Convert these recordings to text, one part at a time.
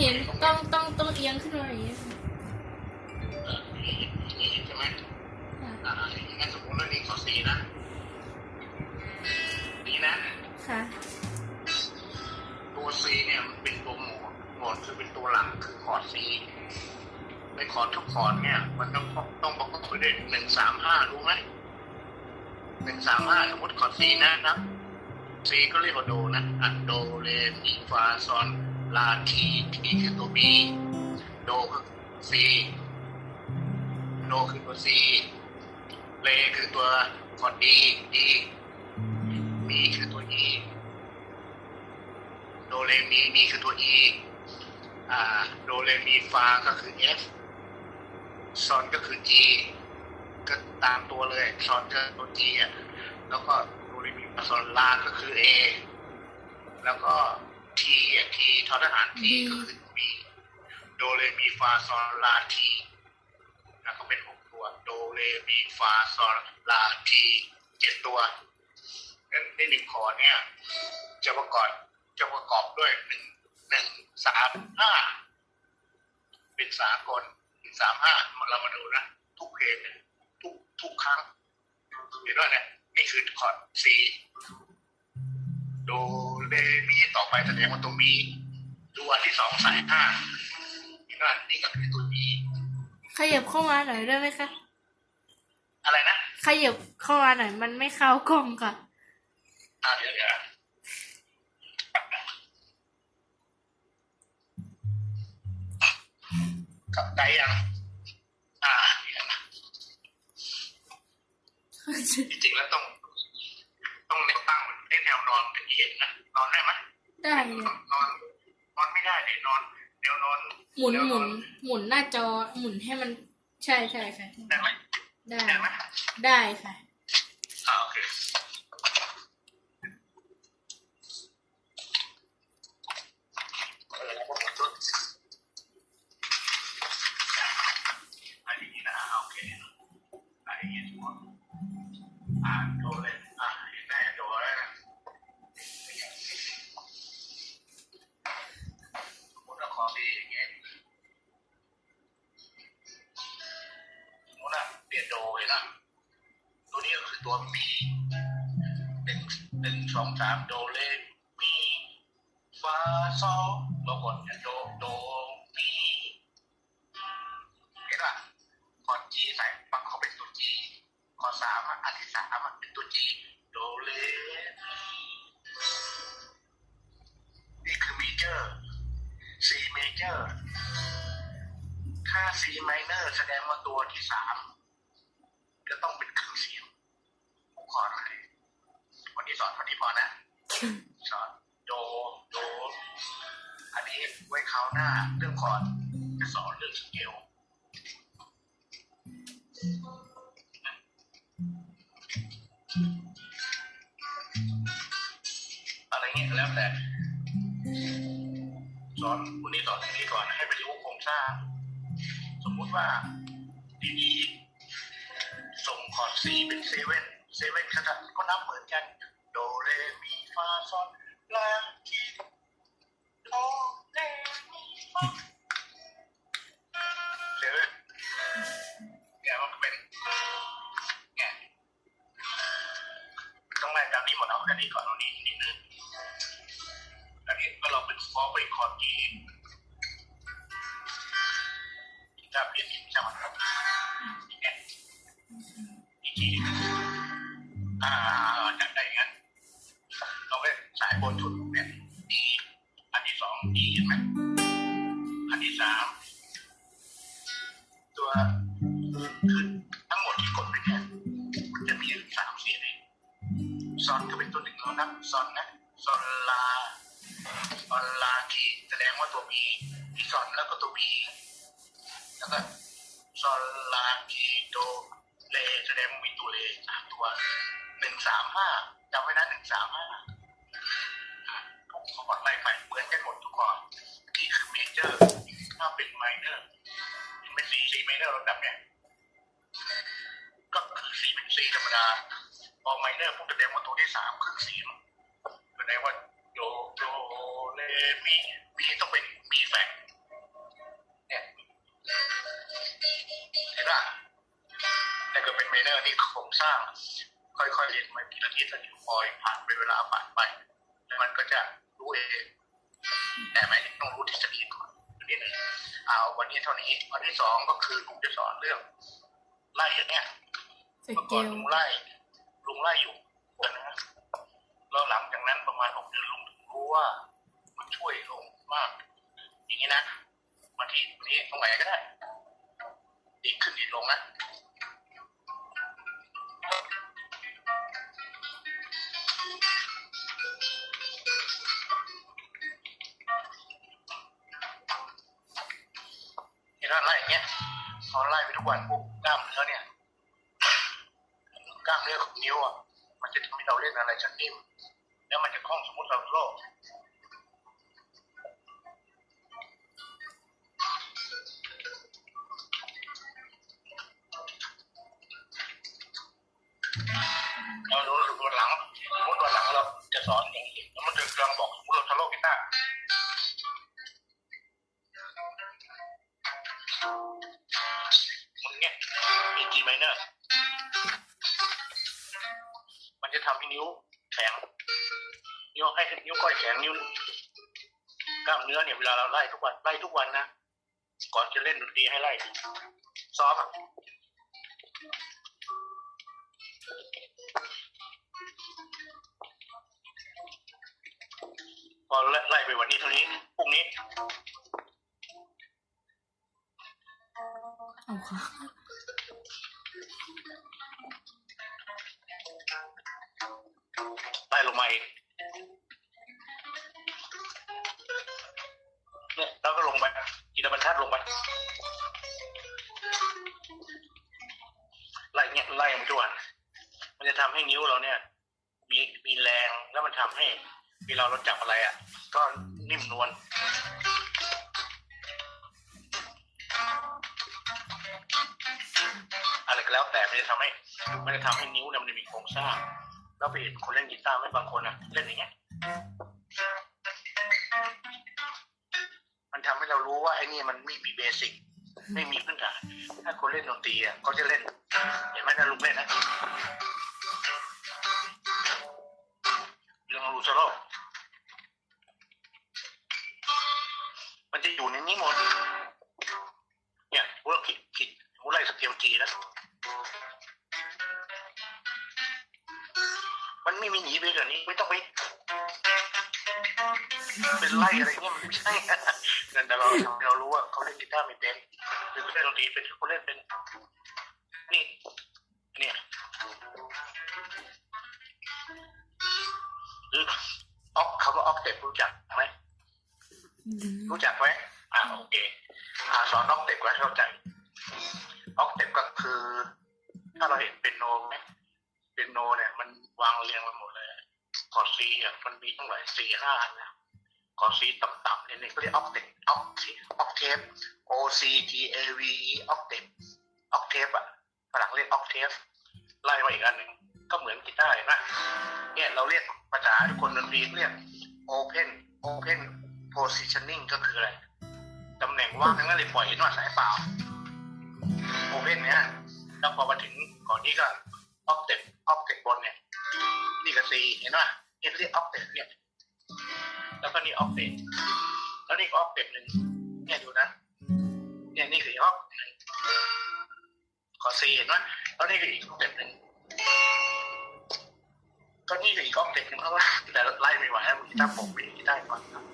เห็นต้องต้องต้องเอียงขึ้นมาอย่างเงี้ยเออนี่ใช่ไหมค่ะอ่างั้นสมมติว่านี่คอร์ดซีนะนี่นะ ค่ะ ตัว C เนี่ยมันเป็นตัวโหมดโหมดคือเป็นตัวหลักคือคอร์ด C ในคอร์ดทุกคอร์ดเนี่ย มันต้องต้องประกอบไปด้วยหนึ่งสามห้ารู้ไหมหนึ่งสามห้าสมมติคอร์ด C นะครับ C ก็เรียกว่าโดนะอะโดเรมีฟาซอน ลาทีทีคือตัว B โดคือ C โดคือตัว C เลคือตัวคอร์ด D D B คือตัว E โดเรมีมีคือตัว E อ่าโดเรมีฟาก็คือ F ซอนก็คือ G ก็ตามตัวเลยซอนก็ตัว G อะแล้วก็โดเรมีฟาซอนลาก็คือ A แล้วก็ T อะ T ทอทหาร T ก็คือ B โดเรมีฟาซอนลา T แล้วก็เป็นหกตัว โดเรมีฟาซอนลา T เจ็ดตัวงั้นในหนึ่งคอร์ดเนี่ยจะประกอบจะประกอบด้วยหนึ่งหนึ่งสามห้าเป็นสากลหนึ่งสามห้าเรามาดูนะ ทุกเพลงเนี่ยทุกทุกครั้งเห็นว่าเนี่ยนี่คือคอร์ดซีโด เรมีต่อไปแสดงว่าตัวมีตัวที่สองสายห้าเห็นว่านี่ก็คือตัวมีขยับเข้ามาหน่อยได้ไหมคะอะไรนะขยับเข้ามาหน่อยมันไม่เข้ากล้องค่ะอ่าเดี๋ยวเดี๋ยวกับได้ยังอ่าเนี่ยนะจริงๆแล้วต้องต้องแนวตั้งมัน ให้แนวนอนเป็นที่เห็นนะนอนได้ไหมได้นอนนอนนอนไม่ได้เลยนอนแนวนอน หมุนแวหอมุนหมุนหน้าจอหมุนให้มันใช่ใช่ค่ะได้ไหมได้ได้ไหมได้ค่ะอ่าโอเคามโดเลมีฟาโซเรากดเนี่ยโดโดมีเห็นป่ะคอร์ดจีใส่ปักเข้าเป็นตัวจีคอร์ดสามอันที่สามเป็นตัวจีโดเลมนี่คือมีเจอร์ C major ถ้า C minor แสดงว่าตัวที่สาม อนเรื่อะไรเงี้ยแล้วแต่สอนวันนี้สอนอย่างนี้ก่อนให้ไปรู้โครงสร้าง สมมุติว่าดีๆส่งคอร์ดซีเป็นเซเว่นเซเว่นก็นับเหมือนกัน โดเรมีฟาซอน กันในก่อนเอานี้นิดนึงอันนี้ก็เราเป็นฟอร์ไปคอร์ดจีถ้าเปลี่ยนอีกใช่ไหมครับเนี่ยอีกทีอ่าจากใดงั้น เราไปสายบนทุน ซอนนะซอนลาซอนลาทีแสดงว่าตัวบีมีซอนแล้วก็ตัวบีแล้วก็ซอนลาทีโดเลแสดงว่ามีตัวเลสามตัวหนึ่งสามห้าจำไว้นะหนึ่งสามห้าทุกคอร์ดไล่ไปเหมือนกันหมดทุกคอร์ดนี่คือเมเจอร์ถ้าเป็นไมเนอร์เป็นซีซีไมเนอร์ระดับเนี่ยก็คือซีเป็นซีธรรมดา อไมเนอร์พวกแสดงว่าตัวที่สามครึ่งเสียงแสดงว่าโดโดเลมีมีต้องเป็นมีแฟกเห็นป่ะนี่ก็เป็นเมเนอร์ที่โครงสร้าง ค่อยๆเรียนมาทีละนิดละนิดคอยผ่านไปเวลาผ่านไปแล้วมันก็จะรู้เองแต่ไม่ต้องรู้ทฤษฎีก่อนนิดนึงเอาวันนี้เท่านี้วันที่สองก็คือลุงจะสอนเรื่องไล่อย่างเนี้ยเมื่อก่อนลลุงไล่ ลุงไล่อยู่เดือนนะแล้วหลังจากนั้นประมาณหกเดือนลุงถึงรู้ว่า มันช่วยลงมาก อย่างนี้นะบางทีวันนี้ตรงไหนก็ได้ดีขึ้นดีลงนะเห็นว่าไล่อย่างเงี้ยพอไล่ไปทุกวันปุ๊บกล้ามเนื้อเนี่ย เนื้อของนิ้วอะมันจะทำให้เราเล่นอะไรชักนิ่ม แล้วมันจะคล่องสมมติเราโลกเรารู้สึกวันหลังสมมติวันหลังเราจะสอนอย่างนี้แล้วมันจะกำลังบอกสมมติเราทะโลกกีตาร์มึงเนี่ยมีจีไมเนอร์ ทำให้นิ้วแข็งนิ้วให้นิ้วก้อยแข็งนิ้วกล้ามเนื้อเนี่ยเวลาเราไล่ทุกวันไล่ทุกวันนะก่อนจะเล่นดนตรีให้ไล่ซ้อมอะพอไล่ไปวันนี้เท่านี้พรุ่งนี้เอาค่ะ มาอีกเนี่ยแล้วก็ลงไปกีตาบรรทัดลงไปไล่เนี่ยไล่มันทุกวันมันจะทำให้นิ้วเราเนี่ย มีมีแรงแล้วมันทำให้เวลาเราจับอะไรอะ ก็นิ่มนวลอะไรก็แล้วแต่มันจะทำให้ มันจะทำให้นิ้วเนี่ยมันมีโครงสร้าง เราไปเห็นคนเล่นกีตาร์ไม่บางคนอะเล่นอย่างเงี้ย มันทำให้เรารู้ว่าไอ้นี่มันไม่มีเบสิกไม่มีพื้นฐานถ้าคนเล่นดนตรีอะเขาจะเล่น เห็นไหมนะลุงเล่นนะเรื่องรูสโล่ อะไรเงี้ยมันไม่ใช่แต่เราเรารู้ว่าเขาเล่นกีตาร์ไม่เป็นหรือเขาเล่นดนตรีเป็นเขาเล่นเป็น นี่ เนี่ยหรือออกคำว่าออกเต็ปรู้จักไหมรู้จักไหมอ่าโอเคอ่าสอนออกเต็ปไว้เข้าใจออกเต็ปก็คือ ถ้าเราเห็นเป็นโนไหมเป็นโนเนี่ย มันวางเรียงไปหมดเลยคอร์ดซีอะมันมีตั้งหลายสี่ห้าอันนะ คอซีต่ำๆเนี่ยเขาเรียกออกเต็ปออกเทปออกเทป O C T A V E ออกเต็ปออกเทปอะฝรั่งเรียกออกเทปไล่มาอีกอันหนึ่งก็เหมือนกีตาร์เห็นไหมเนี่ยเราเรียกภาษาคนดนตรีเรียก Open Open Positioning ก็คืออะไรตำแหน่งว่างทั้งนั้นเลยปล่อยเห็นว่าสายเปล่า Open เนี่ยแล้วพอมาถึงก่อนนี้ก็ออกเต็ปออกเต็ปบนเนี่ยนี่ก็ C เห็นป่ะเรียกออกเต็ปเนี่ย แล้วก็นี่ออกเต็ปแล้วนี่ก็ออกเต็ปหนึ่งเนี่ยดูนะเนี่ยนี่คือออกหนึ่งขอ C เห็นป่ะแล้วนี่คืออีกออกเต็ปหนึ่งก็นี่คืออีกออกเต็ปหนึ่งข้างล่าแต่ไล่ไม่ไหวแล้วกีตาร์ผมเป็นกีตาร์ก่อนครับ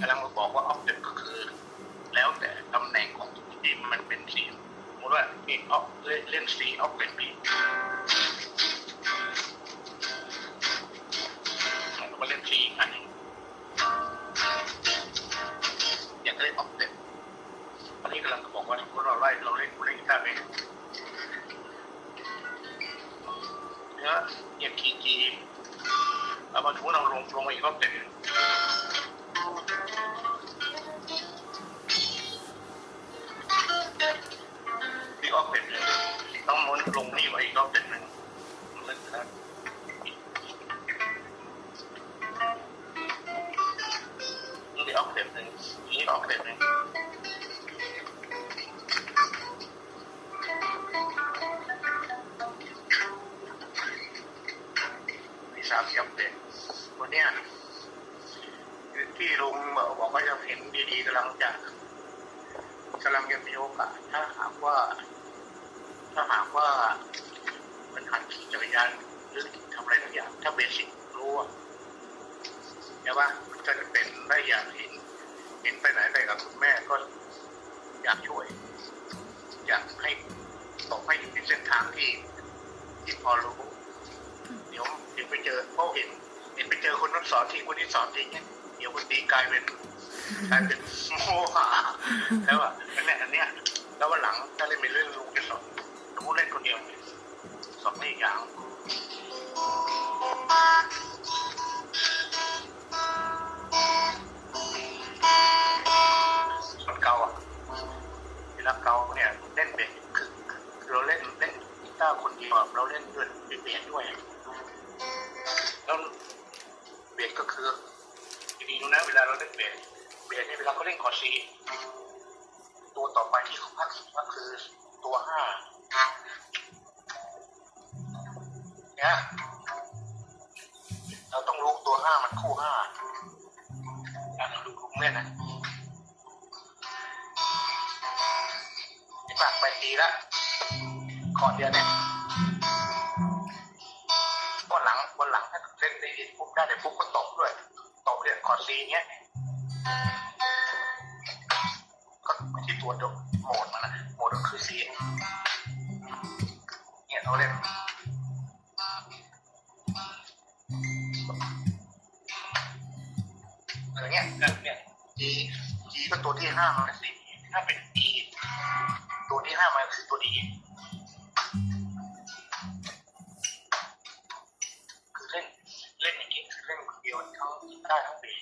กำลังมาบอกว่าออกเต็ปก็คือ แล้วแต่ตำแหน่งของทีมมันเป็นสีสมมติว่านี่ออกเล่นสีออกเป็นบีเราก็เล่นสีอีกอันนึง ก็เล่นอบเต็มวันนี้กำลังจะบอกว่าสมมติเราไล่เราเล่นเล่นกีตาร์เป็นเนื้อเอย่ยคีย์จีแล้วมาถึงเราลงลงมาอีกรอบเต็ม ถ้าหากว่ามันหัดขี่จักรยานหรือทำอะไรทุกอย่าง ถ้าเบสิกรู้อะใช่ปะมันก็จะเป็นได้อย่างเห็นเห็นไปไหนไปกับคุณแม่ก็อยากช่วย อยากให้บอกให้อยู่ในเส้นทางที่ ที่พอรู้เดี๋ยวเดี๋ยวไปเจอเพราะเห็นเห็นไปเจอคนนั้นสอนทีคนนี้สอนทีเนี่ยเดี๋ยวคนตีกลายเป็นกลายเป็นโมหะแล้วอะอันเนี้ยอันเนี้ยแล้ววันหลังถ้าเล่นไปเรื่องลุงจะสอน กูเล่นคนเดียวสอนไม่อีกอย่างะเราดูลุงเล่นนะที่ปากไปดีละขอเดียวเนี่ย ตัวที่ห้ามาคือตัวดีคือเล่นเล่นอย่างนี้คือเล่นคนเดียวทั้งได้ทั้งปี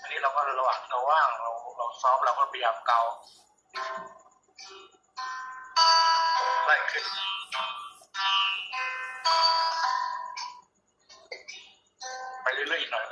อันนี้เราก็ระหว่างเราว่างเราเราซ้อมเราก็พยายามเกาไล่ขึ้นไปเรื่อยๆหน่อย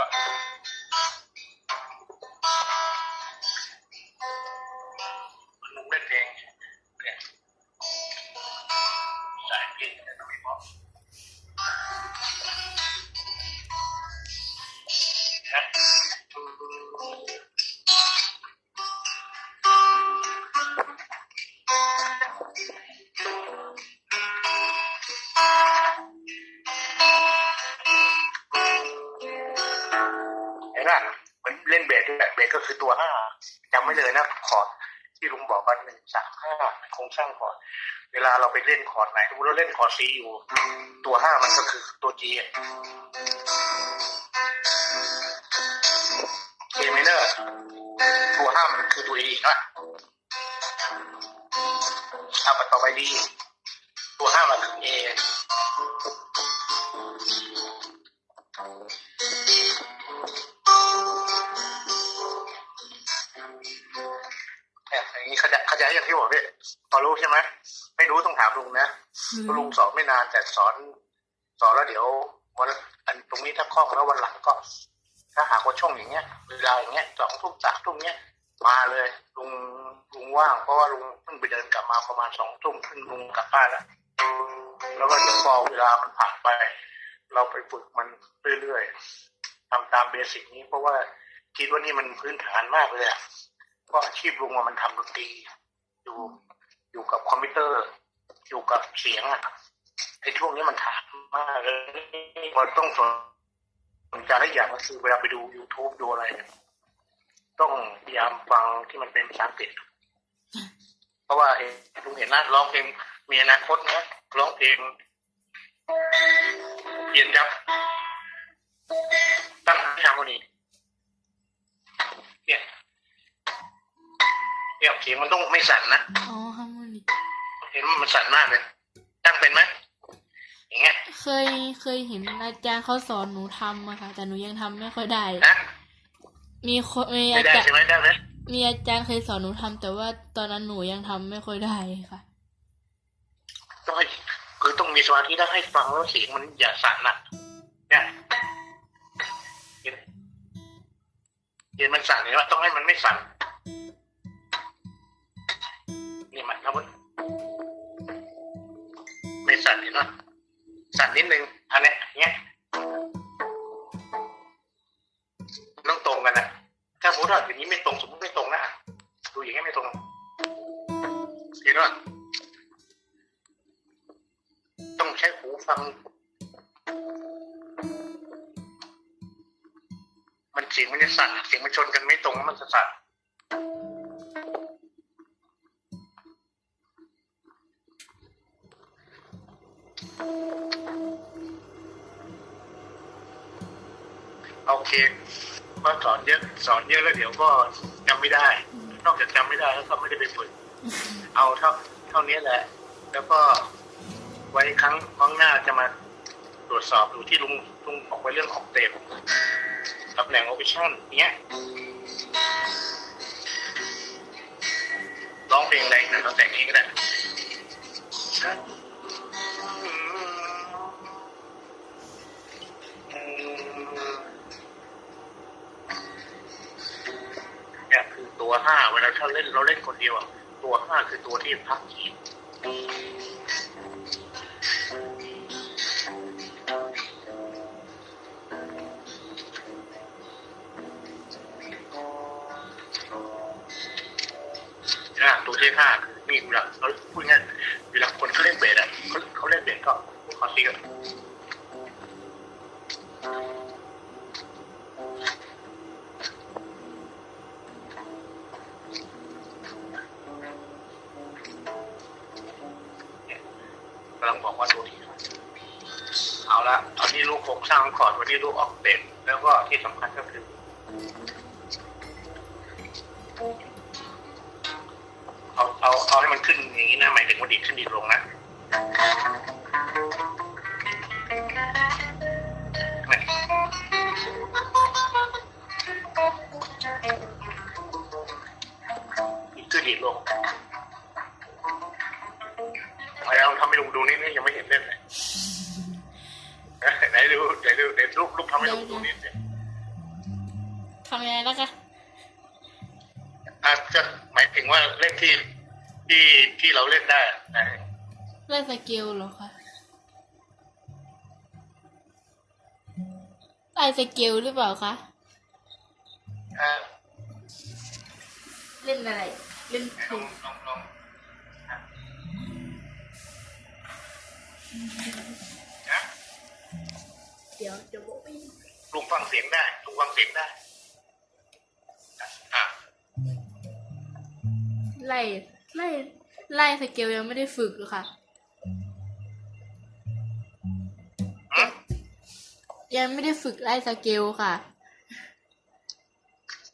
คือตัวห้าจำไม่เลยนะคอร์ดที่ลุงบอกกันหนึ่งสามห้าโครงสร้างคอร์ดเวลาเราไปเล่นคอร์ดไหนสมมติเราเล่นคอร์ดซีอยู่ ตัวห้ามันก็คือตัวจีเอเมเนอร์ตัวห้ามันคือตัวเอนะถ้ามันต่อไปดี ตัวห้ามันคือเอ ใจเข้าใจอย่างที่บอกพี่พอรู้ใช่ไหมไม่รู้ต้องถามลุงนะเพราะลุงสอนไม่นานแต่สอน สอนแล้วเดี๋ยววันอันตรงนี้ถ้าคล่องแล้ววันหลังก็ ถ้าหากว่าช่องอย่างเงี้ยเวลาอย่างเงี้ยสองทุ่มสามทุ่มเงี้ยมาเลยลุงลุงว่างเพราะว่าลุงเพิ่งไปเดินกลับมาประมาณสองทุ่มครึ่งลุงกลับบ้านแล้วแล้วก็เดี๋ยวพอเวลามันผ่านไป เราไปฝึกมันเรื่อยๆทำตามเบสิกนี้ เพราะว่าคิดว่านี่มันพื้นฐานมากเลยอะเพราะอาชีพลุงอะมันทำดนตรี อยู่อยู่กับคอมพิวเตอร์ อยู่กับเสียงอะไอ้ช่วงนี้มันถามมากเลยมันต้องสนใจได้อย่างก็คือเวลาไปดู YouTube ดูอะไร ต้องพยายามฟังที่มันเป็นภาษาอังกฤษเพราะว่าเองลุงเห็นนะร้องเพลงมีอนาคตนะร้องเพลงเรียนจับ มันต้องไม่สั่นนะ อ๋อฮาร์โมนิกเห็นมันสั่นมากเลยตั้งเป็นไหมอย่างเงี้ย เคยเคยเห็นอาจารย์เขาสอนหนูทำอะค่ะ แต่หนูยังทำไม่ค่อยได้ นะมีคนมีไม่อาได้จารย์ใช่ไหมได้ไหมมีอาจารย์เคยสอนหนูทำแต่ว่าตอนนั้นหนูยังทำไม่ค่อยได้ค่ะ ต้องให้คือต้องมีสมาธิถ้าให้ฟังแล้วเสียงมันอย่าสั่นน่ะเนี่ยเห็นเห็นมันสั่นเห็นว่าต้องให้มันไม่สั่น ใหม่ครับไม่สั่นนิดเนาะสั่นนิดนึงอันนี้เนี้ยต้องตรงกันนะถ้าสมมติว่าอย่างนี้ไม่ตรงสมมติไม่ตรงนะดูอย่างนี้ไม่ตรงเห็นว่าต้องใช้หูฟัง มันเสียงมันจะสั่นเสียงมันชนกันไม่ตรงมันจะสั่น โอเคก็สอนเยอะสอนเยอะแล้วเดี๋ยวก็จำไม่ได้ นอกจากจำไม่ได้แล้วก็ไม่ได้ไปฝึกเอาเท่าเท่านี้แหละ แล้วก็ไว้ครั้งครั้งหน้าจะมาตรวจสอบดูที่ลุงลุงบอกไว้เรื่องของเตปตำแหน่งโอเปชั่นเนี้ยร้องเพลงอะไรนะเราแต่งเองก็ได้ ห้าเวลาถ้าเล่นเราเล่นคนเดียวอะตัวห้าคือตัวที่พักขีดอ่าตัวที่ห้าคือมีเวลาเขาพูดง่ายเวลาคนเขาเล่นเบสอะเขาเขาเล่นเบสก็เขาซีกัน สร้างคอร์ดวันนี้ลูกออกเต็มแล้วก็ที่สำคัญก็คือ เอาเอาเอาให้มันขึ้นอย่างนี้นะหมายถึงว่าดีขึ้นดีลงนะ ไหนดูไหนดูไหนรูปรูปทำให้ลุงดูนิดเดียวทำยังไงแล้วคะอาจจะหมายถึงว่าเล่นที่ที่ที่เราเล่นได้นะไล่สเกลเหรอคะไล่สเกลหรือเปล่าคะอ่าเล่นอะไร เล่นเพลลองงลองลอง นะเดี๋ยวจะบอกไม่ลุงฟังเสียงได้ลุงฟังเสียงได้อะไล่ไล่ไล่สเกลยังไม่ได้ฝึกเลยค่ะ อืมยังไม่ได้ฝึกไล่สเกลค่ะ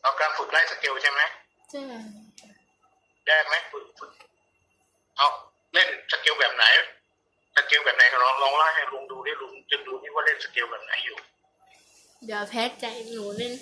เอาการฝึกไล่สเกลใช่ไหมใช่ได้ไหมฝึกฝึกเอาเล่นสเกลแบบไหนส เกลแบบไหนลองลองไล่ให้ลุงดูดิลุงจะดูนี่ว่าเล่นสเกลแบบไหนอยู่ เดี๋ยวแพ้ใจหนูเล่น